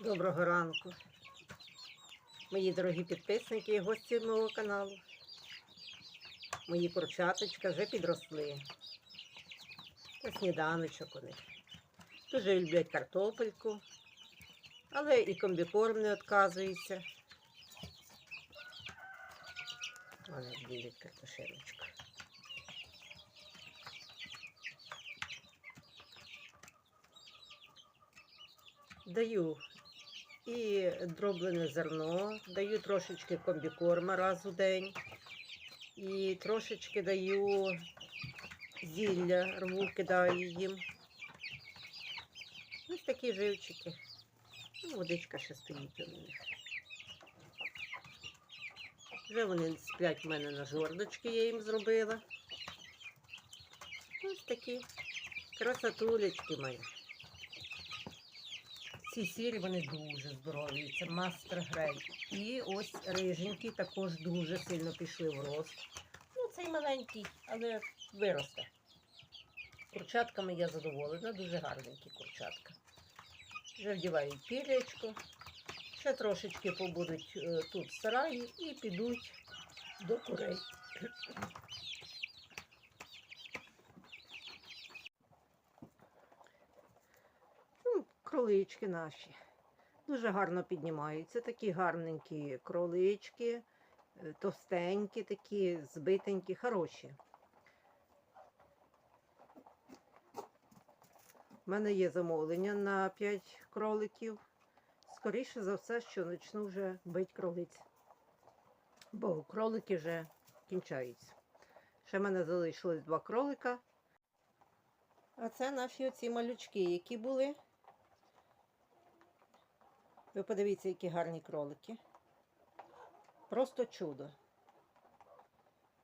Доброго ранку, мої дорогі підписники і гості мого каналу. Мої курчаточка вже підросли. Це сніданочок у них. Дуже люблять картопельку, але і комбікорм не відказується. Вони білять картошиночку. Даю і дроблене зерно, даю трошечки комбікорма раз у день. І трошечки даю зілля, рву, кидаю їм. Ось такі живчики. Ну, водичка ще стоїть у них. Вже вони сплять в мене на жордочки, я їм зробила. Ось такі красотулечки мої. Ці сірі вони дуже здорові. Це мастер грей. І ось риженькі також дуже сильно пішли в рост. Ну, цей маленький, але виросте. Курчатками я задоволена, дуже гарненькі курчатка. Вже вдівають пілечко. Ще трошечки побудуть е, тут в сараї і підуть до курей. Ну, кролички наші. Дуже гарно піднімаються. Такі гарненькі кролички, е, товстенькі, такі, збитенькі, хороші. У мене є замовлення на 5 кроликів. Скоріше за все, що почну вже бити кролиць. Бо кролики вже кінчаються. Ще в мене залишилось два кролика. А це наші оці малючки, які були. Ви подивіться, які гарні кролики. Просто чудо.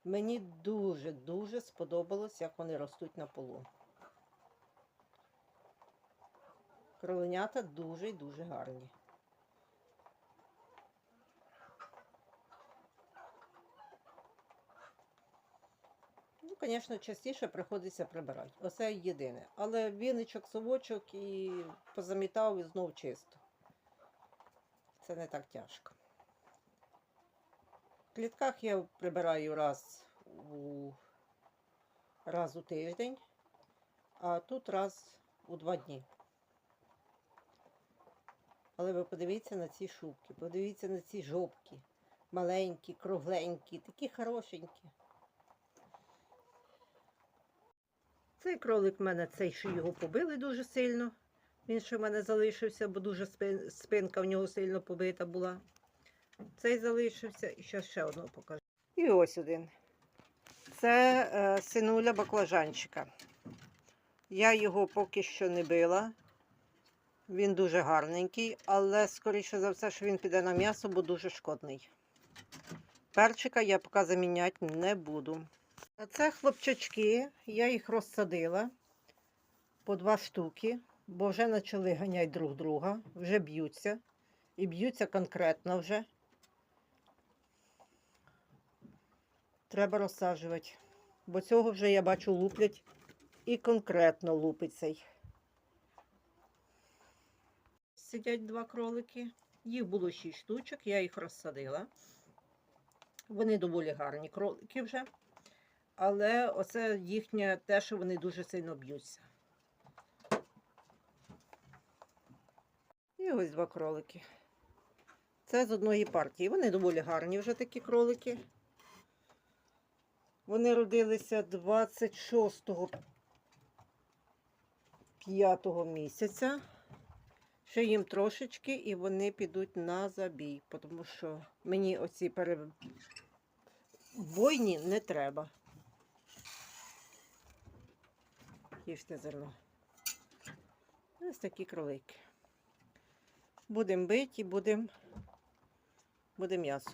Мені дуже-дуже сподобалось, як вони ростуть на полу. Кроленята дуже і дуже гарні. Ну, звісно, частіше приходиться прибирати. Оце єдине. Але віничок, совочок і позамітав і знов чисто. Це не так тяжко. В клітках я прибираю раз у, раз у тиждень, а тут раз у два дні. Але ви подивіться на ці шубки, подивіться на ці жопки. Маленькі, кругленькі, такі хорошенькі. Цей кролик в мене, цей що його побили дуже сильно. Він ще в мене залишився, бо дуже спин- спинка в нього сильно побита була. Цей залишився і ще ще одного покажу. І ось один. Це е, синуля баклажанчика. Я його поки що не била. Він дуже гарненький, але скоріше за все, що він піде на м'ясо, бо дуже шкодний. Перчика я поки заміняти не буду. А це хлопчачки, я їх розсадила по два штуки, бо вже почали ганяти друг друга, вже б'ються. І б'ються конкретно вже. Треба розсаджувати. Бо цього вже я бачу луплять і конкретно лупить цей. Сидять два кролики. Їх було шість штучок, я їх розсадила. Вони доволі гарні кролики вже. Але оце їхнє те, що вони дуже сильно б'ються. І ось два кролики. Це з одної партії. Вони доволі гарні вже такі кролики. Вони родилися 26 5 місяця. Ще їм трошечки і вони підуть на забій, тому що мені оці перебойні не треба. Їжте зерно. Ось такі кролики. Будемо бити і будемо буде м'ясо.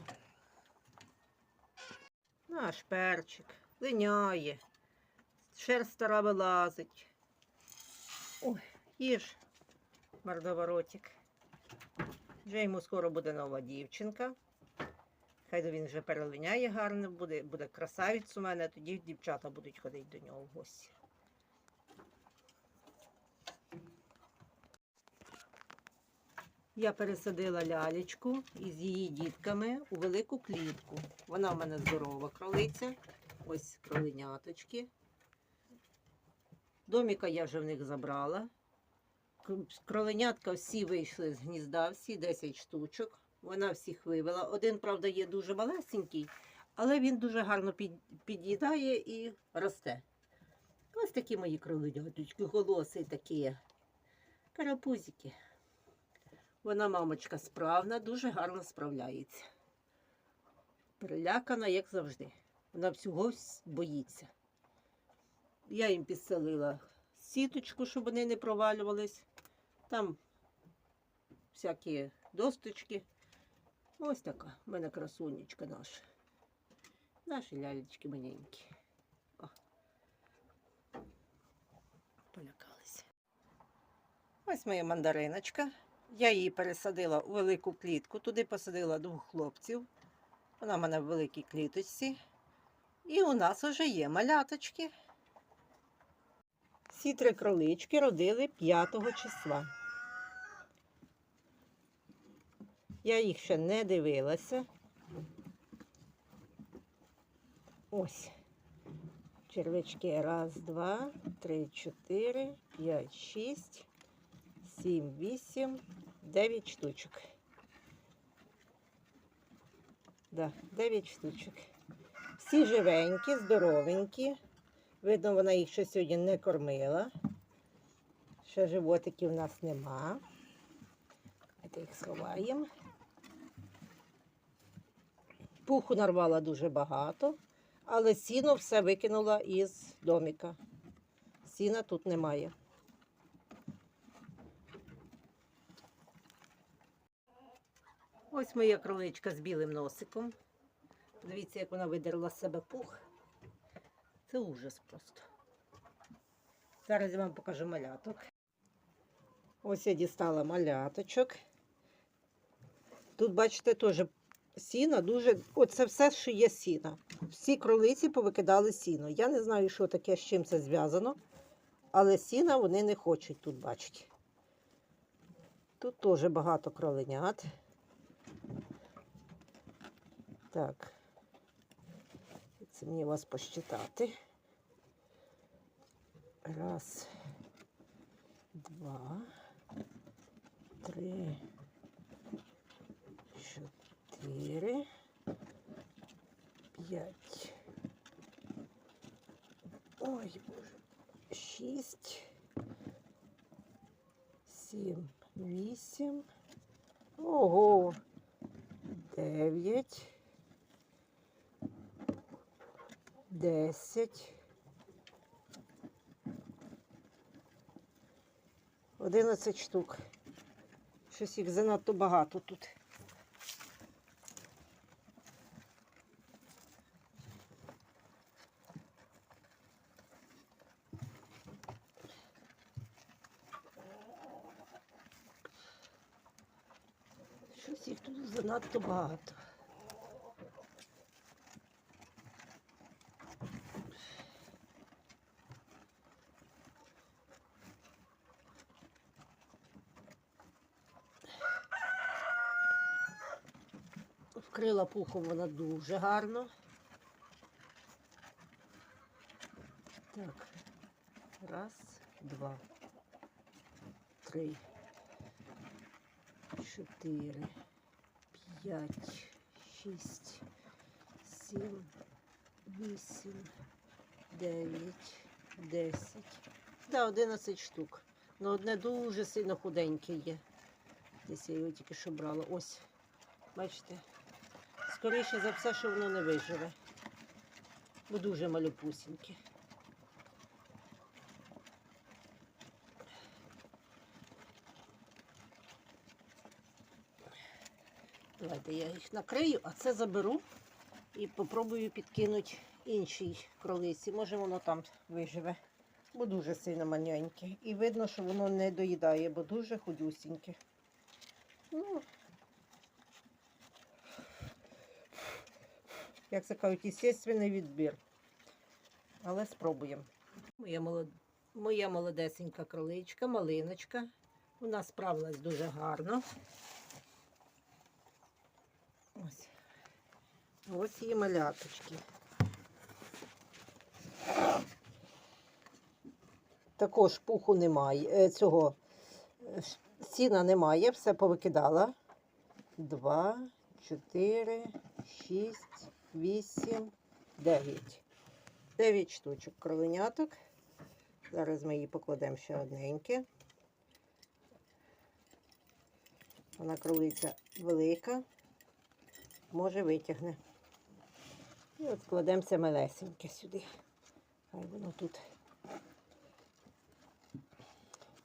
Наш перчик линяє, шерсть стара вилазить. Ой, їж, мордоворотик. Вже йому скоро буде нова дівчинка. Хай він вже перелиняє гарно, буде, буде красавець у мене, тоді дівчата будуть ходити до нього в гості. Я пересадила лялечку із її дітками у велику клітку. Вона в мене здорова кролиця. Ось кроленяточки. Доміка я вже в них забрала. Кроленятка всі вийшли з гнізда, всі 10 штучок. Вона всіх вивела. Один, правда, є дуже малесенький, але він дуже гарно під'їдає і росте. Ось такі мої кроленяточки, голоси такі. Карапузики. Вона, мамочка, справна, дуже гарно справляється. Перелякана, як завжди. Вона всього боїться. Я їм підселила сіточку, щоб вони не провалювались. Там всякі досточки. Ось така в мене красунечка наша. Наші лялечки маленькі. О. Полякалися. Ось моя мандариночка. Я її пересадила у велику клітку. Туди посадила двох хлопців. Вона в мене в великій кліточці. І у нас вже є маляточки. Всі три кролички родили 5 числа. Я їх ще не дивилася. Ось. Червячки. Раз, два, три, чотири, п'ять, шість, сім, вісім, дев'ять штучок. Да, дев'ять штучок. Всі живенькі, здоровенькі. Видно, вона їх ще сьогодні не кормила. Ще животиків у нас нема. Давайте їх сховаємо. Пуху нарвала дуже багато, але сіно все викинула із доміка. Сіна тут немає. Ось моя кроличка з білим носиком. Дивіться, як вона видерла з себе пух. Це ужас просто. Зараз я вам покажу маляток. Ось я дістала маляточок. Тут, бачите, теж сіна дуже. Оце все, що є сіна. Всі кролиці повикидали сіно. Я не знаю, що таке, з чим це зв'язано, але сіна вони не хочуть тут бачити. Тут теж багато кроленят. Так. Це мені вас посчитати. Раз, два, три, чотири, п'ять. Ой, боже. Шість, сім, вісім. Ого. Дев'ять. Десять. Одинадцять штук. Щось їх занадто багато тут. Щось їх тут занадто багато. Вкрила пухом вона дуже гарно. Так, раз, два, три, чотири, п'ять, шість, сім, вісім, дев'ять, десять. Да, одинадцять штук. Ну, одне дуже сильно худеньке є. Десь я його тільки що брала. Ось, бачите? Скоріше за все, що воно не виживе. Бо дуже малюпусіньке. Давайте я їх накрию, а це заберу і попробую підкинути іншій кролиці. Може воно там виживе. Бо дуже сильно маленьке. І видно, що воно не доїдає, бо дуже худюсіньке. Ну, як це кажуть, естественний відбір. Але спробуємо. Моя, молод... Моя молодесенька кроличка, малиночка. Вона справилась дуже гарно. Ось. Ось її маляточки. Також пуху немає, е, цього е, сіна немає, все повикидала. Два, чотири, шість, вісім, дев'ять. Дев'ять штучок кровеняток. Зараз ми її покладемо ще одненьке. Вона кролиця велика, може витягне. І от кладемося малесеньке сюди. Хай воно тут.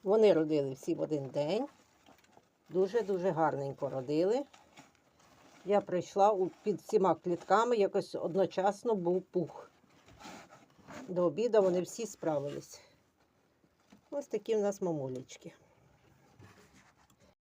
Вони родили всі в один день. Дуже-дуже гарненько родили. Я прийшла під всіма клітками, якось одночасно був пух. До обіду вони всі справились. Ось такі в нас мамулечки.